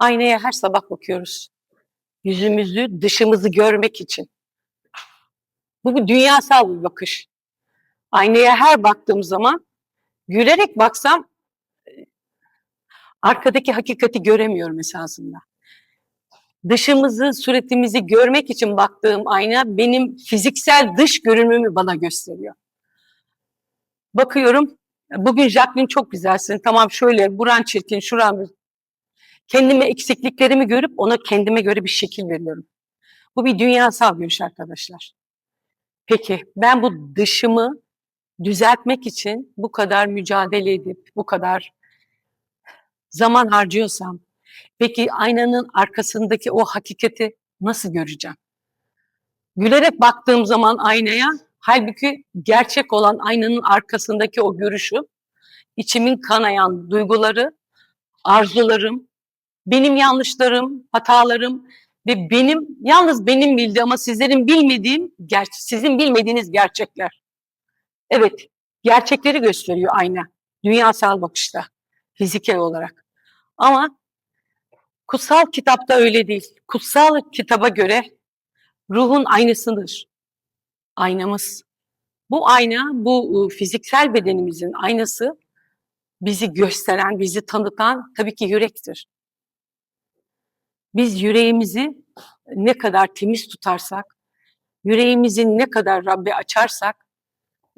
Aynaya her sabah bakıyoruz. Yüzümüzü, dışımızı görmek için. Bu bir dünyasal bir bakış. Aynaya her baktığım zaman gülerek baksam e, arkadaki hakikati göremiyorum esasında. Dışımızı, suretimizi görmek için baktığım ayna benim fiziksel dış görünümümü bana gösteriyor. Bakıyorum, bugün Jacqueline çok güzelsin. Tamam şöyle, buran çirkin, şuran kendime eksikliklerimi görüp ona kendime göre bir şekil veriyorum. Bu bir dünyasal görüş arkadaşlar. Peki ben bu dışımı düzeltmek için bu kadar mücadele edip bu kadar zaman harcıyorsam peki aynanın arkasındaki o hakikati nasıl göreceğim? Gülerek baktığım zaman aynaya halbuki gerçek olan aynanın arkasındaki o görüşü içimin kanayan duyguları, arzularım, benim yanlışlarım, hatalarım ve benim yalnız benim bildiğim ama sizlerin bilmediğim, sizin bilmediğiniz gerçekler. Evet, gerçekleri gösteriyor ayna. Dünyasal bakışta, fiziksel olarak. Ama kutsal kitapta öyle değil. Kutsal kitaba göre ruhun aynasıdır. Aynamız. Bu ayna, bu fiziksel bedenimizin aynası bizi gösteren, bizi tanıtan tabii ki yürektir. Biz yüreğimizi ne kadar temiz tutarsak, yüreğimizi ne kadar Rabbe açarsak,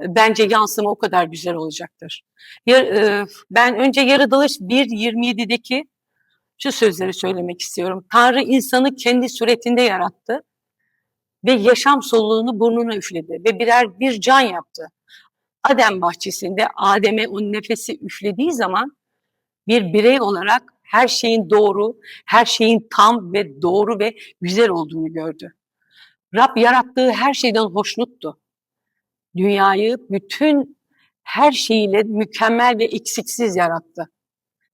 e, bence yansıma o kadar güzel olacaktır. E, Ben önce Yaratılış 1.27'deki şu sözleri söylemek istiyorum. Tanrı insanı kendi suretinde yarattı ve yaşam soluğunu burnuna üfledi ve birer bir can yaptı. Adem bahçesinde Adem'e o nefesi üflediği zaman bir birey olarak her şeyin doğru, her şeyin tam ve doğru ve güzel olduğunu gördü. Rab yarattığı her şeyden hoşnuttu. Dünyayı bütün her şeyiyle mükemmel ve eksiksiz yarattı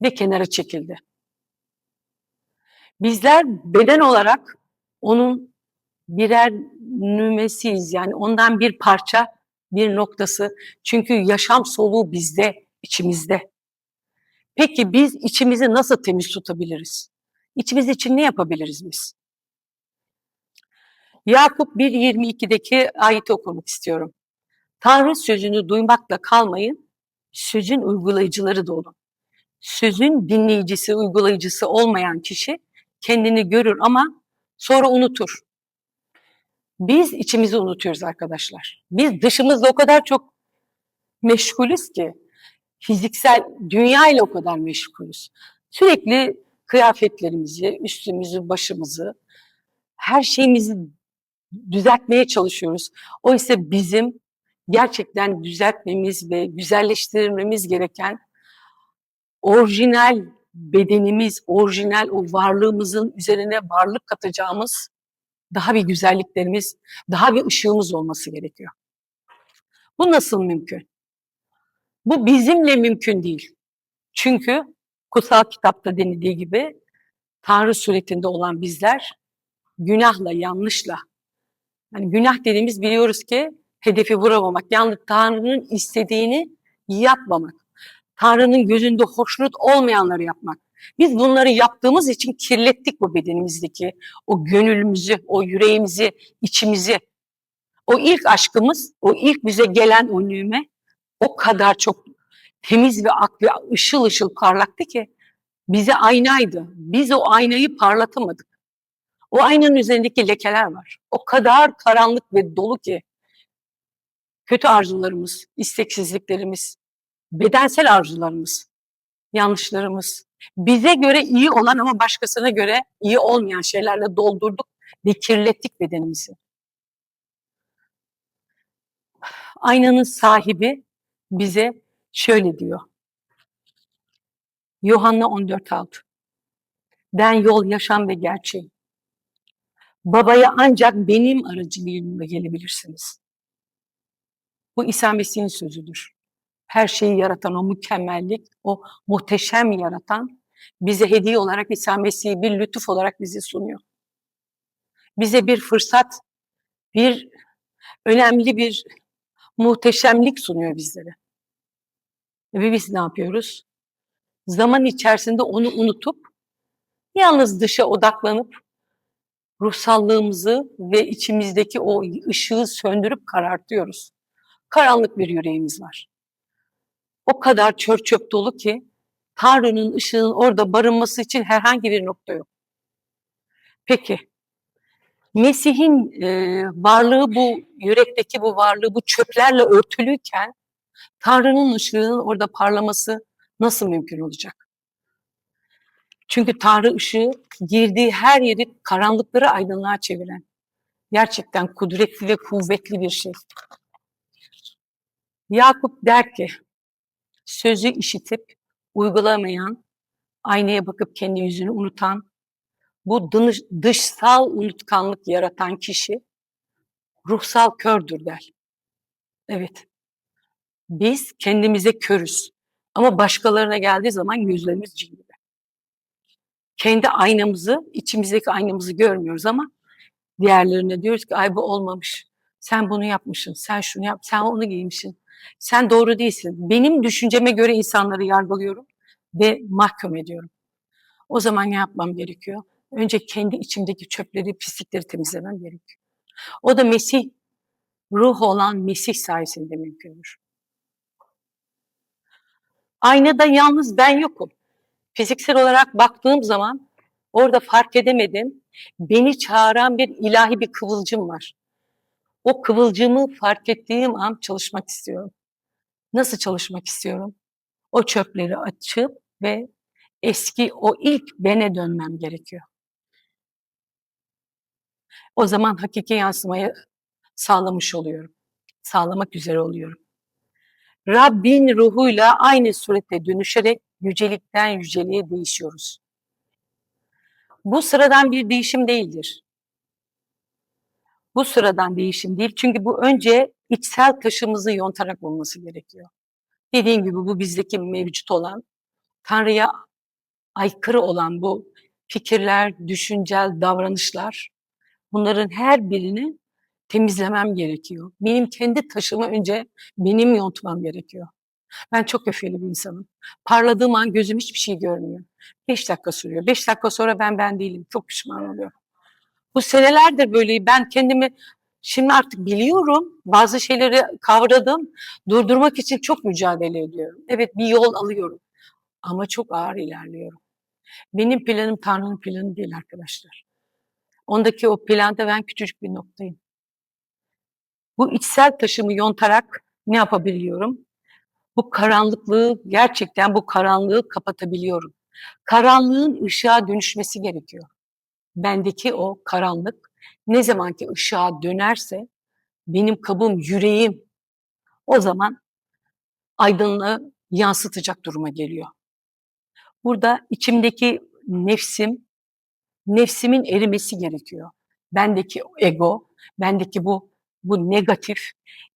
ve kenara çekildi. Bizler beden olarak onun birer nümesiyiz yani ondan bir parça, bir noktası. Çünkü yaşam soluğu bizde, içimizde. Peki biz içimizi nasıl temiz tutabiliriz? İçimiz için ne yapabiliriz biz? Yakup 1.22'deki ayeti okumak istiyorum. Tanrı sözünü duymakla kalmayın, sözün uygulayıcıları da olun. Sözün dinleyicisi, uygulayıcısı olmayan kişi kendini görür ama sonra unutur. Biz içimizi unutuyoruz arkadaşlar. Biz dışımızda o kadar çok meşgulüz ki fiziksel dünya ile o kadar meşgulüz. Sürekli kıyafetlerimizi, üstümüzü, başımızı, her şeyimizi düzeltmeye çalışıyoruz. Oysa bizim gerçekten düzeltmemiz ve güzelleştirmemiz gereken orijinal bedenimiz, orijinal o varlığımızın üzerine varlık katacağımız daha bir güzelliklerimiz, daha bir ışığımız olması gerekiyor. Bu nasıl mümkün? Bu bizimle mümkün değil. Çünkü kutsal kitapta denildiği gibi Tanrı suretinde olan bizler günahla, yanlışla, yani günah dediğimiz biliyoruz ki hedefi vuramamak, yalnız Tanrı'nın istediğini yapmamak, Tanrı'nın gözünde hoşnut olmayanları yapmak. Biz bunları yaptığımız için kirlettik bu bedenimizdeki o gönlümüzü, o yüreğimizi, içimizi. O ilk aşkımız, o ilk bize gelen o nüme o kadar çok temiz ve aklı ışıl ışıl parlaktı ki bize aynaydı. Biz o aynayı parlatamadık. O aynanın üzerindeki lekeler var. O kadar karanlık ve dolu ki kötü arzularımız, isteksizliklerimiz, bedensel arzularımız, yanlışlarımız, bize göre iyi olan ama başkasına göre iyi olmayan şeylerle doldurduk ve kirlettik bedenimizi. Aynanın sahibi bize şöyle diyor. Yuhanna 14.6 Ben yol, yaşam ve gerçeğim. Babaya ancak benim aracılığımla gelebilirsiniz. Bu İsa Mesih'in sözüdür. Her şeyi yaratan o mükemmellik, o muhteşem yaratan bize hediye olarak İsa Mesih'i bir lütuf olarak bize sunuyor. Bize bir fırsat, bir önemli bir muhteşemlik sunuyor bizlere. Ve biz ne yapıyoruz? Zaman içerisinde onu unutup Yalnız dışa odaklanıp ruhsallığımızı ve içimizdeki o ışığı söndürüp karartıyoruz. Karanlık bir yüreğimiz var. O kadar çör çöp dolu ki Tanrı'nın ışığının orada barınması için herhangi bir nokta yok. Peki, Mesih'in e, varlığı bu, yürekteki bu varlığı bu çöplerle örtülüyken Tanrı'nın ışığının orada parlaması nasıl mümkün olacak? Çünkü Tanrı ışığı girdiği her yeri karanlıkları aydınlığa çeviren, gerçekten kudretli ve kuvvetli bir şey. Yakup der ki, sözü işitip uygulamayan, aynaya bakıp kendi yüzünü unutan, bu dış, dışsal unutkanlık yaratan kişi ruhsal kördür der. Evet. Biz kendimize körüz. Ama başkalarına geldiği zaman gözlerimiz gibi. Kendi aynamızı, içimizdeki aynamızı görmüyoruz ama diğerlerine diyoruz ki ay bu olmamış. Sen bunu yapmışsın, sen şunu yap, sen onu giymişsin. Sen doğru değilsin. Benim düşünceme göre insanları yargılıyorum ve mahkum ediyorum. O zaman ne yapmam gerekiyor? Önce kendi içimdeki çöpleri, pislikleri temizlemem gerekiyor. O da Mesih, ruh olan Mesih sayesinde mümkündür. Aynada yalnız ben yokum. Fiziksel olarak baktığım zaman orada fark edemedim. Beni çağıran bir ilahi bir kıvılcım var. O kıvılcımı fark ettiğim an çalışmak istiyorum. Nasıl çalışmak istiyorum? O çöpleri açıp ve eski o ilk bene dönmem gerekiyor. O zaman hakiki yansımayı sağlamış oluyorum. Sağlamak üzere oluyorum. Rabbin ruhuyla aynı surette dönüşerek yücelikten yüceliğe değişiyoruz. Bu sıradan bir değişim değildir. Bu sıradan değişim değil çünkü bu önce içsel taşımızı yontarak olması gerekiyor. Dediğim gibi bu bizdeki mevcut olan, Tanrı'ya aykırı olan bu fikirler, düşüncel davranışlar, bunların her birini temizlemem gerekiyor. Benim kendi taşımı önce benim yontmam gerekiyor. Ben çok öfkeli bir insanım. Parladığım an gözüm hiçbir şey görmüyor. Beş dakika sürüyor. Beş dakika sonra ben ben değilim. Çok pişman oluyorum. Bu senelerdir böyle ben kendimi şimdi artık biliyorum. Bazı şeyleri kavradım. Durdurmak için çok mücadele ediyorum. Evet bir yol alıyorum. Ama çok ağır ilerliyorum. Benim planım Tanrı'nın planı değil arkadaşlar. Ondaki o planda ben küçücük bir noktayım. Bu içsel taşımı yontarak ne yapabiliyorum? Bu karanlıklığı, gerçekten bu karanlığı kapatabiliyorum. Karanlığın ışığa dönüşmesi gerekiyor. Bendeki o karanlık ne zaman ki ışığa dönerse benim kabım, yüreğim o zaman aydınlığı yansıtacak duruma geliyor. Burada içimdeki nefsim, nefsimin erimesi gerekiyor. Bendeki ego, bendeki bu bu negatif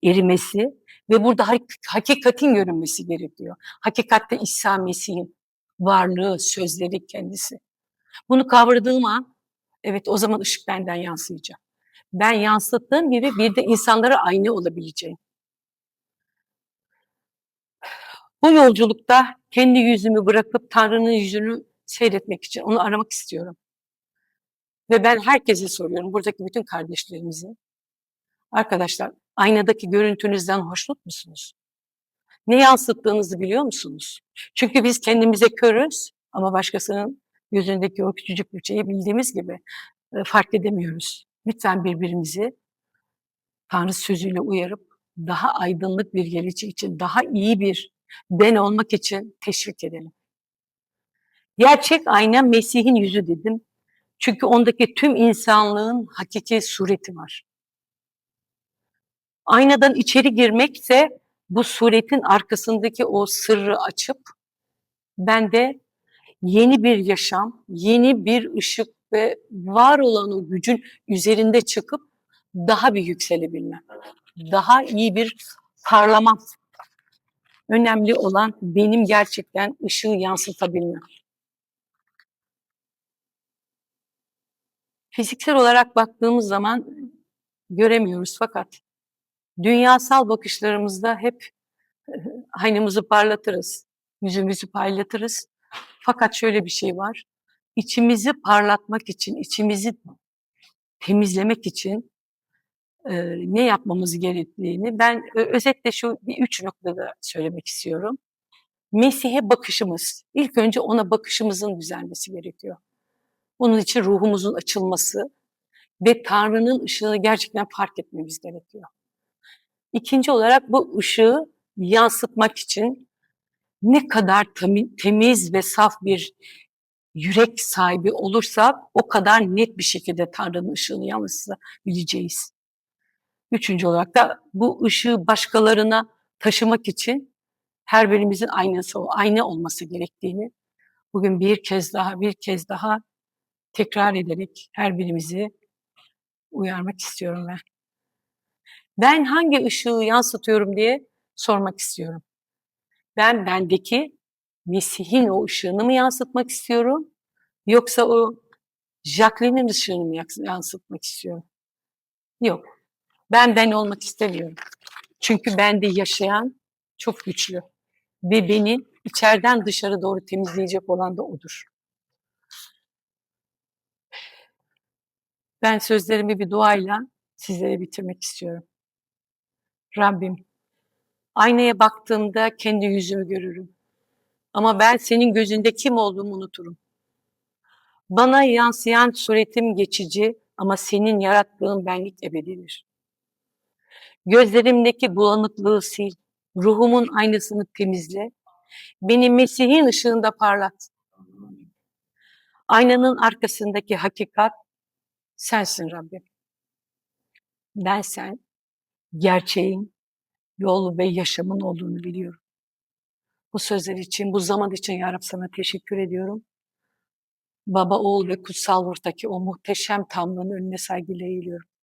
erimesi ve burada hakikatin görünmesi gerekiyor. Hakikatte İsa Mesih'in varlığı, sözleri kendisi. Bunu kavradığım an evet o zaman ışık benden yansıyacak. Ben yansıttığım gibi bir de insanlara aynı olabileceğim. Bu yolculukta kendi yüzümü bırakıp Tanrı'nın yüzünü seyretmek için onu aramak istiyorum. Ve ben herkese soruyorum, buradaki bütün kardeşlerimize. Arkadaşlar, aynadaki görüntünüzden hoşnut musunuz? Ne yansıttığınızı biliyor musunuz? Çünkü biz kendimize körüz ama başkasının yüzündeki o küçücük bir şeyi bildiğimiz gibi e, fark edemiyoruz. Lütfen birbirimizi Tanrı sözüyle uyarıp daha aydınlık bir gelecek için, daha iyi bir ben olmak için teşvik edelim. Gerçek ayna Mesih'in yüzü dedim. Çünkü ondaki tüm insanlığın hakiki sureti var. Aynadan içeri girmekse bu suretin arkasındaki o sırrı açıp ben de yeni bir yaşam, yeni bir ışık ve var olan o gücün üzerinde çıkıp daha bir yükselebilmem. Daha iyi bir parlamam. Önemli olan benim gerçekten ışığı yansıtabilmem. Fiziksel olarak baktığımız zaman göremiyoruz fakat dünyasal bakışlarımızda hep aynamızı parlatırız, yüzümüzü parlatırız. Fakat şöyle bir şey var. içimizi parlatmak için, içimizi temizlemek için e, ne yapmamız gerektiğini ben ö- özetle şu bir üç noktada söylemek istiyorum. Mesih'e bakışımız, ilk önce ona bakışımızın düzelmesi gerekiyor. Bunun için ruhumuzun açılması ve Tanrı'nın ışığını gerçekten fark etmemiz gerekiyor. İkinci olarak bu ışığı yansıtmak için ne kadar temiz ve saf bir yürek sahibi olursak o kadar net bir şekilde Tanrı'nın ışığını yansıtabileceğiz. Üçüncü olarak da bu ışığı başkalarına taşımak için her birimizin aynası, aynı olması gerektiğini bugün bir kez daha bir kez daha tekrar ederek her birimizi uyarmak istiyorum ben. Ben hangi ışığı yansıtıyorum diye sormak istiyorum. Ben bendeki Mesih'in o ışığını mı yansıtmak istiyorum? Yoksa o Jacqueline'in ışığını mı yansıtmak istiyorum? Yok. Ben ben olmak istemiyorum. Çünkü bende yaşayan çok güçlü. Ve beni içeriden dışarı doğru temizleyecek olan da odur. Ben sözlerimi bir duayla sizlere bitirmek istiyorum. Rabbim, aynaya baktığımda kendi yüzümü görürüm. Ama ben senin gözünde kim olduğumu unuturum. Bana yansıyan suretim geçici ama senin yarattığın benlik ebedidir. Gözlerimdeki bulanıklığı sil, ruhumun aynasını temizle, beni Mesih'in ışığında parlat. Aynanın arkasındaki hakikat sensin Rabbim. Ben sen, gerçeğin, yol ve yaşamın olduğunu biliyorum. Bu sözler için, bu zaman için Ya Rab sana teşekkür ediyorum. Baba, oğul ve kutsal ruhtaki o muhteşem Tanrı'nın önüne saygıyla eğiliyorum.